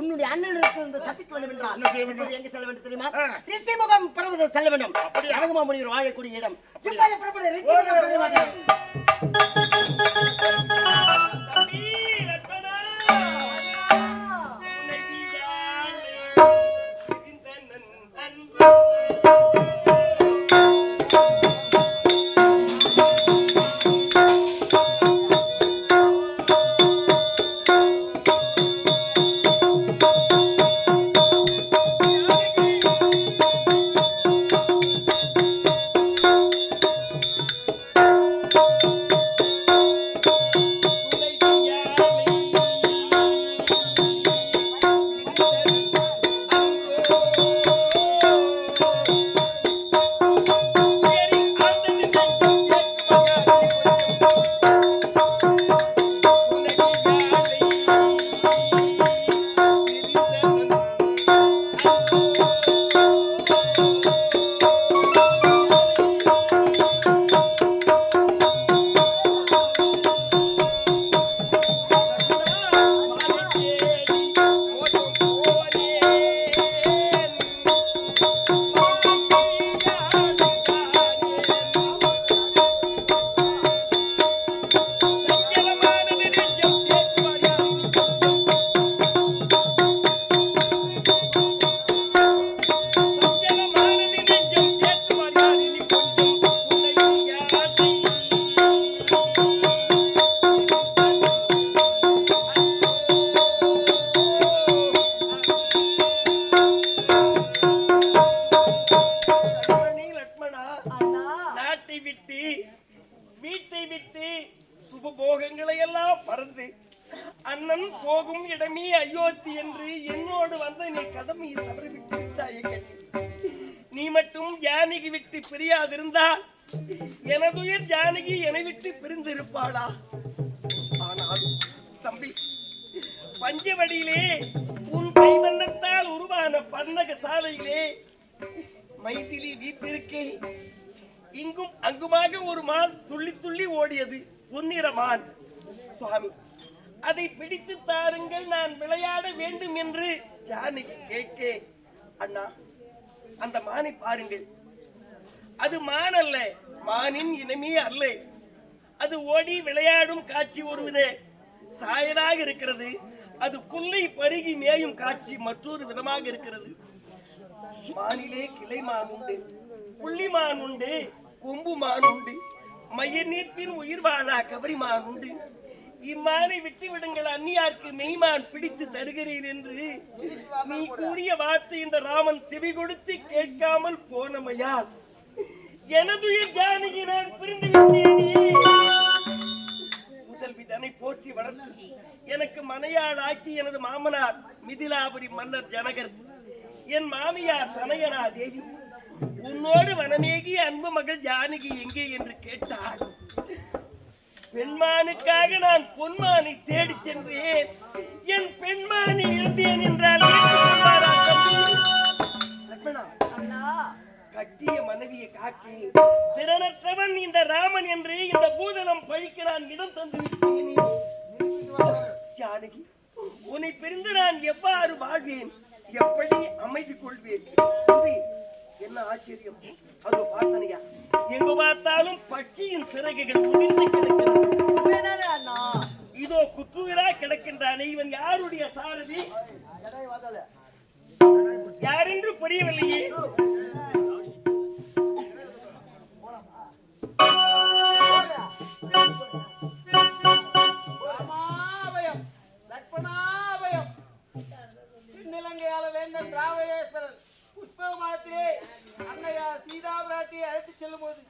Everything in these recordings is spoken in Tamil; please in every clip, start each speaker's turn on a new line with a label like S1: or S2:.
S1: உன்னுடைய அண்ணனிடத்திலிருந்து தப்பிக்க வேண்டும் என்றால் எங்க செல்ல வேண்டும் தெரியுமா. ரிஷிமுகம் பர்வதம் செல்ல வேண்டும்? அழகுமா முனிவர் வாழக்கூடிய இடம். புறப்படு, ரிஷிமுகம்
S2: விட்டு எனதுயிர் ஜானகி என்னை விட்டு பிரிந்திருப்பாளா? ஆனாலும் தம்பி பஞ்சவடியிலே உன் கைவண்ணத்தால் உருவான பன்னக சாலையிலே மைதிலி வீட்டிருக்கே இங்கும் அங்குமாக ஒரு மான் துள்ளி துள்ளி ஓடியது பொன்னிற மான். சுவாமி அதை பிடித்து தாருங்கள் நான் விளையாட வேண்டும் என்று ஜானகி கேட்கே. அண்ணா அந்த மானை பாருங்கள். அது மான் அல்ல. மானின் இனமே அல்ல. அது ஓடி விளையாடும் காட்சி ஒருவித. சாயலாக இருக்கிறது. அது புல்லை பருகி மேயும் காட்சி மற்றொரு விதமாக இருக்கிறது. மானிலே கிளை மான் உண்டு. புள்ளி மான் உண்டு. கொம்பு மான் உண்டு. மைய நீர்ப்பின் உயிர் வாழா கபரி மான் உண்டு. இம்மானை விட்டு விடுங்கள் அந்நியாருக்கு மெய்மான் பிடித்து தருகிறேன் என்று நீ கூறிய வார்த்தை இந்த ராமன் செவி கொடுத்து கேட்காமல் போனமையா எனதுயிர் ஜானகி நான் பிரிந்து விட்டேனே முதல்வி தன்னை போற்றி வளர்த்து எனக்கு மனையாள் ஆக்கி எனது மாமனார் மிதிலாபுரி மன்னர் ஜனகர் என் மாமியார் சனையரா தேவி. உன்னோடு வனமேகி அன்பு மகள் ஜானகி எங்கே என்று கேட்டார். பெண்மானுக்காக நான் பொன்மானை தேடி சென்றேன். என் பெண்மானை இழந்தேன் ஆக்கி திறனற்றவன் இந்த ராமன் என்று இந்த பூதனம் பழிக்கிறான் இடம் தந்து ஜானகி உன்னை பிரிந்து நான் எவ்வாறு வாழ்வேன்? எப்படி அமைதி கொள்வேன்? என்ன ஆச்சரியம்? அது பார்த்தனையா? எங்கு பார்த்தாலும் பட்சியின் சிறகுகள் முடிந்து கிடக்கிறது இதோ குத்துகிறா கிடக்கின்றானே. இவன் யாருடைய சாரதி? யாரென்று புரியவில்லையே.
S3: அன்னையா பிராட்டியை அழைத்துச் செல்லும் போது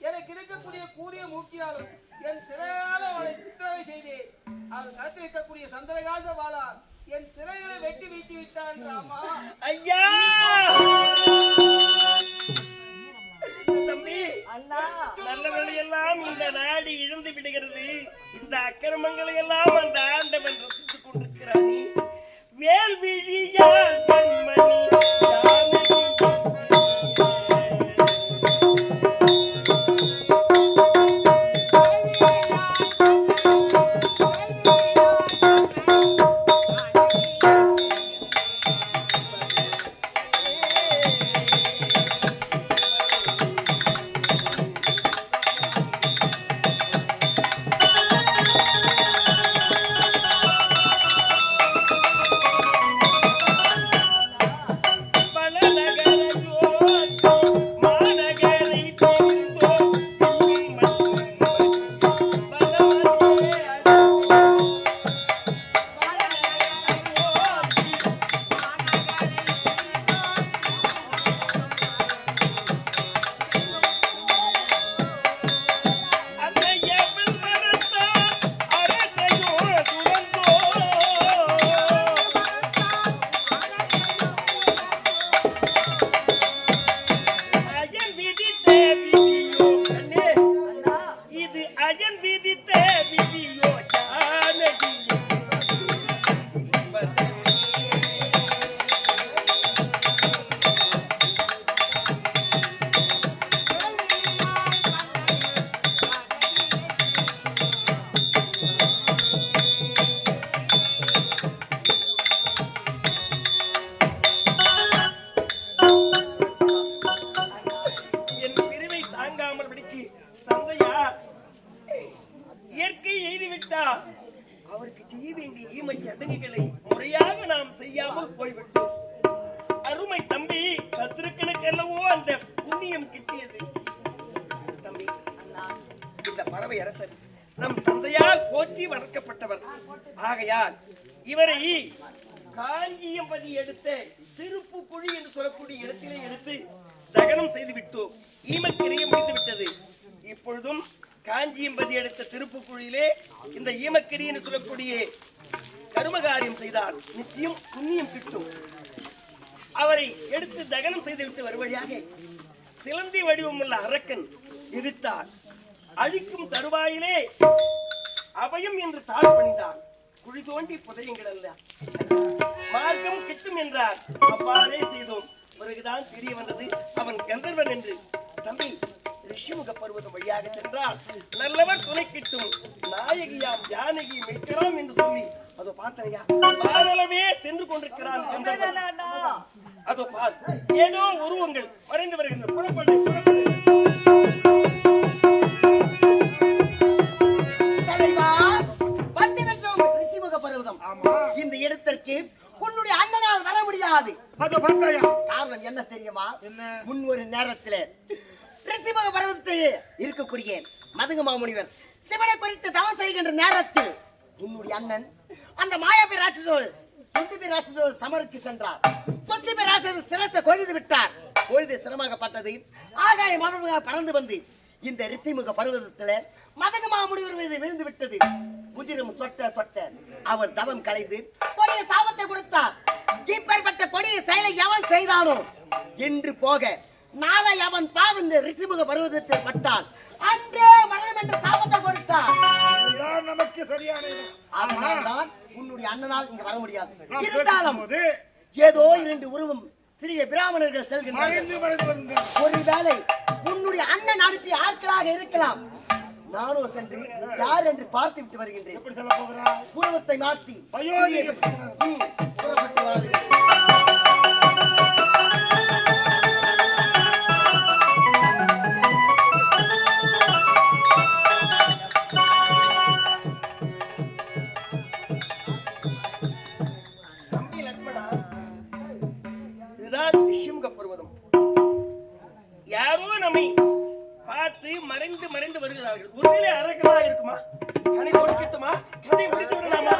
S3: எனக்கு இருக்கக்கூடிய கூறிய மூக்கினாலும் என் சிறையால அவளை சித்திரவை செய்தேன். அவள் கருத்தில் இருக்கக்கூடிய சந்திரகாச வாழா என் சிறைகளை வெட்டி வீழ்த்தி விட்டான் ராமா.
S2: ஐயா! தம்பி நல்லவர்களை எல்லாம் இந்த நாடு இழந்து விடுகிறது. இந்த அக்கிரமங்களை எல்லாம் அந்த இவரை காஞ்சியம்பதி எடுத்த திருப்புக்குழி என்று சொல்லக்கூடிய இடத்திலே எடுத்து தகனம் செய்து விட்டோம். ஈமக்கிரைய முடிந்து விட்டது. இப்பொழுதும் காஞ்சியம்பதி எடுத்த திருப்புக்குழியிலே இந்த ஈமக்கிரி என்று சொல்லக்கூடிய கருமகாரியம் செய்தார். நிச்சயம் புண்ணியம் கிட்டும். அவரை எடுத்து தகனம் செய்துவிட்டு வருவழியாக சிலந்தி வடிவமுள்ள அரக்கன் எதிர்த்தார். அழிக்கும் தருவாயிலே அபயம் என்று தாழ் பணிந்தார் குழி தோண்டி புதையுங்கள் அல்ல மார்க்கம் கிட்டும் என்றார். அவ்வாறே செய்தோம். பிறகுதான் தெரிய வந்தது அவன் கந்தர்வன் என்று. தம்பி ரிஷிமுக பருவதம் வழியாக சென்றால் நல்லவர் துணை கிட்டும். நாயகியாம் ஜானகி மீட்கலாம் என்று சொல்லி. அதோ பார்த்தனையா பாரளவே சென்று கொண்டிருக்கிறான் அதோ பார் ஏதோ உருவங்கள் மறைந்து வருகின்றன. புறப்படு
S1: உன்னுடைய அண்ணனால் வர முடியாது. காரணம் என்ன தெரியுமா?
S2: என்ன?
S1: முன் ஒரு நேரத்துல ரிஷிமுக பருவத்தில் இருக்கக்கூடிய மதுங்க மாமுனிவர் சிவனை குறித்து தவம் செய்கின்ற நேரத்தில் உன்னுடைய அண்ணன் அந்த மாயாபி ராட்சசோடு துந்திபி ராட்சசோடு சமருக்கு சென்றார். துந்திபி ராட்சசர் சிரசை கொழுது விட்டார். கொழுது சிரமாகப்பட்டது ஆகாய மரமாக பறந்து வந்து இந்த ரிஷிமுக பர்வதத்துல மதக மாமுனிவர் மீது விழுந்து விட்டது. குதிரம் சொட்ட சொட்ட அவர் தவம் கலைந்து கொடிய சாபத்தை கொடுத்தார். இப்பேற்பட்ட கொடிய செயலை எவன் செய்தானோ? என்று போக நாளை அவன் பாவம் இந்த ரிஷிமுக பருவதத்தில் பட்டால் அன்றே மரணம் என்று சாபத்தை கொடுத்தார்.
S4: நமக்கு சரியான.
S1: அதனால்தான் உன்னுடைய அண்ணனால் இங்க வர முடியாது. இருந்தாலும் ஏதோ இரண்டு உருவம் சிறிய பிராமணர்கள்
S4: வருங்க
S1: ஒருவேளை உன்னுடைய அண்ணன் அனுப்பிய ஆட்களாக இருக்கலாம். நானோ சென்று யார் என்று பார்த்து விட்டு வருகின்றேன்.
S4: எப்படி சொல்ல போகிறா
S1: உருவத்தை மாற்றி புறப்பட்டு வாருங்கள்.
S2: யாரோ நம்மை பார்த்து மறைந்து மறைந்து வருகிறார்கள் உண்மையிலே அரக்கனாக இருக்குமா? கதை கொடுக்கட்டுமா கதை முடித்து விடலாமா?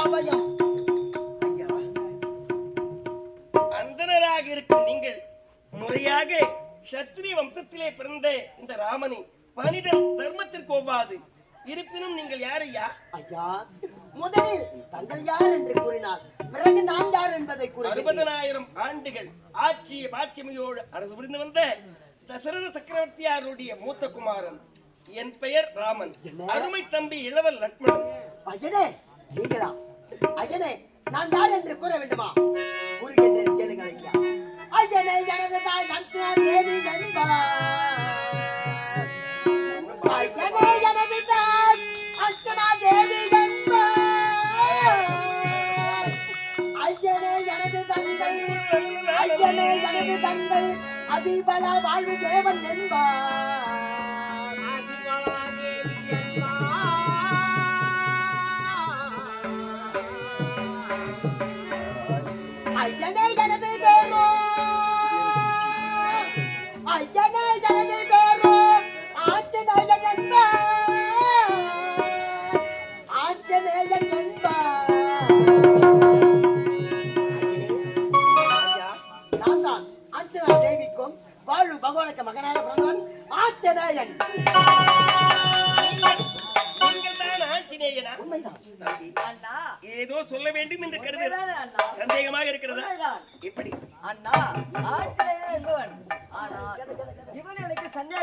S1: அபயம்,
S2: அந்தனராக இருக்கும் நீங்கள் முறையாக சத்திரிய வம்சத்திலே பிறந்த இந்த ராமனை பனிதல் தர்மத்திற்கு ஒவ்வாது. இருப்பினும் நீங்கள் யார் ஐயா?
S1: ஐயா, முதலில் தங்கள் யார் என்று கூறினார். பிறகு நான் யார் என்பதை கூறினேன்
S2: அறுபதனாயிரம் ஆண்டுகள் ஆட்சிய பாட்சிமையோடு அரசு புரிந்து வந்த தசரத சக்கரவர்த்தியாருடைய மூத்த குமாரன் என் பெயர் ராமன். அருமை தம்பி இளவல் லட்சுமணன்.
S1: ஐயனே நீங்களா? ஐயனே நான் யார் என்று கூற வேண்டுமா? கூறுகின்றேன் கேளுங்கள் ஐயா. ஐயனே எனது தாய் நஞ்சா தேவி என்பார் எனது தந்தை அதிபல வாழ்வு தேவன் என்பார்.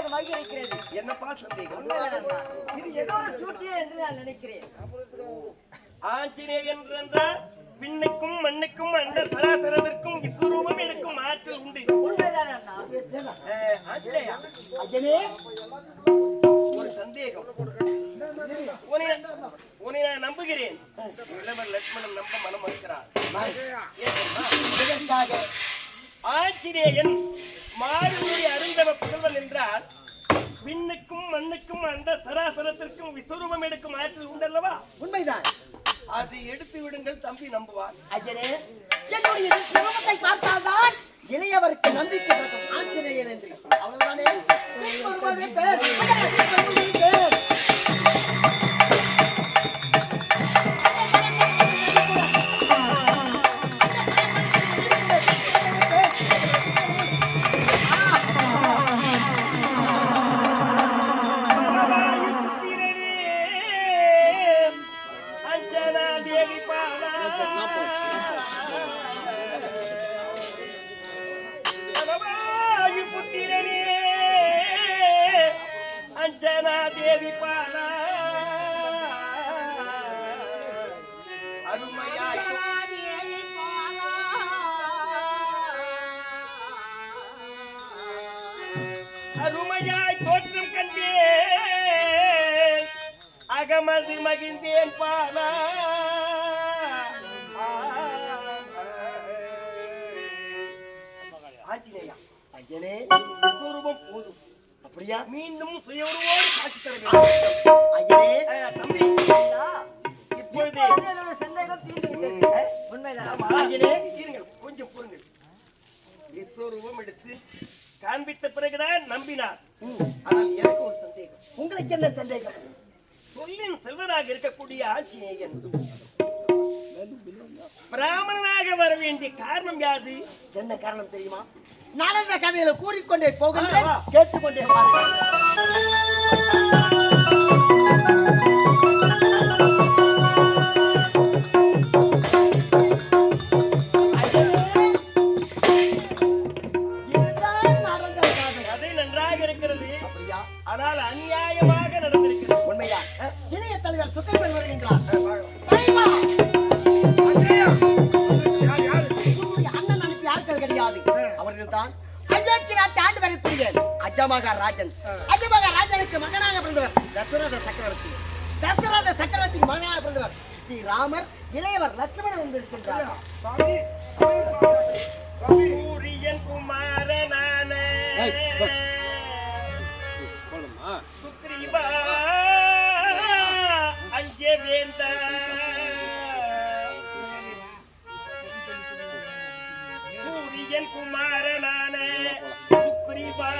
S2: சந்தேகமாக இருக்கிறது. என்னப்பா சந்தேகம்.
S5: இது ஏதோ ஒரு சூட்டியே என்று நான் நினைக்கிறேன்.
S2: ஆஞ்சநேயன் என்றால் விண்ணுக்கும் மண்ணுக்கும் அண்ட சராசரத்திற்கும் விஸ்வரூபம் எடுக்கும் ஆற்றல் உண்டு.
S5: உண்மைதான்
S2: ஒரு சந்தேகம். உன்னை நான் நம்புகிறேன். இளவர் லட்சுமணன் நம்ப மனம் மறுக்கிறார். ஆஞ்சநேயன் மாறுமொழி அருந்தவ புதல்வன் என்றால் விண்ணுக்கும் மண்ணுக்கும் அந்த சராசரத்திற்கும் விஸ்வரூபம் எடுக்கும் ஆற்றல் உண்டல்லவா?
S1: உண்மைதான்.
S2: அது எடுத்து விடுங்கள் தம்பி நம்புவார்
S1: ஐயனே என்னுடைய குடும்பத்தை பார்த்தால்தான் இளையவருக்கு நம்பிக்கை ஆஞ்சநேயர் என்று. அவ்வளவுதானே?
S2: அருமையாய் தோற்றம் கண்டேன். அகமது மகிழ்ந்தேன் பாலா. ஆஞ்சநேயா.
S1: ஐயனே
S2: சுரூபம் போதும்.
S1: அப்படியா?
S2: மீண்டும் சுயவுருவோடு காட்சி தர வேண்டும்.
S1: ஐயனே
S2: தம்பி. விஸ்வரூபம் எடுத்து காண்பித்த பிறகுதான் நம்பினார். ஆனால் எனக்கு ஒரு சந்தேகம்.
S1: உங்களுக்கு என்ன சந்தேகம்?
S2: சொல்லின் செல்வராக இருக்கக்கூடிய ஆஞ்சநேயன் பிராமணனாக வர வேண்டிய காரணம் யாது
S1: என்ன காரணம் தெரியுமா? நடந்த கதையில கூறிக்கொண்டே போகின்றேன். கேட்டுக்கொண்டே ராஜாவுக்கு மகனாக பிறந்தவர் தசரத சக்கரவர்த்தி. தசரத சக்கரவர்த்திக்கு மகனாக பிறந்தவர் ஸ்ரீ ராமர் இளையவர் லட்சுமணன் வந்திருக்கின்றார்.
S4: குமாரனான சுக்ரீவா அங்கே வேந்த.
S2: சூரியன் குமாரனான சுக்ரீவா.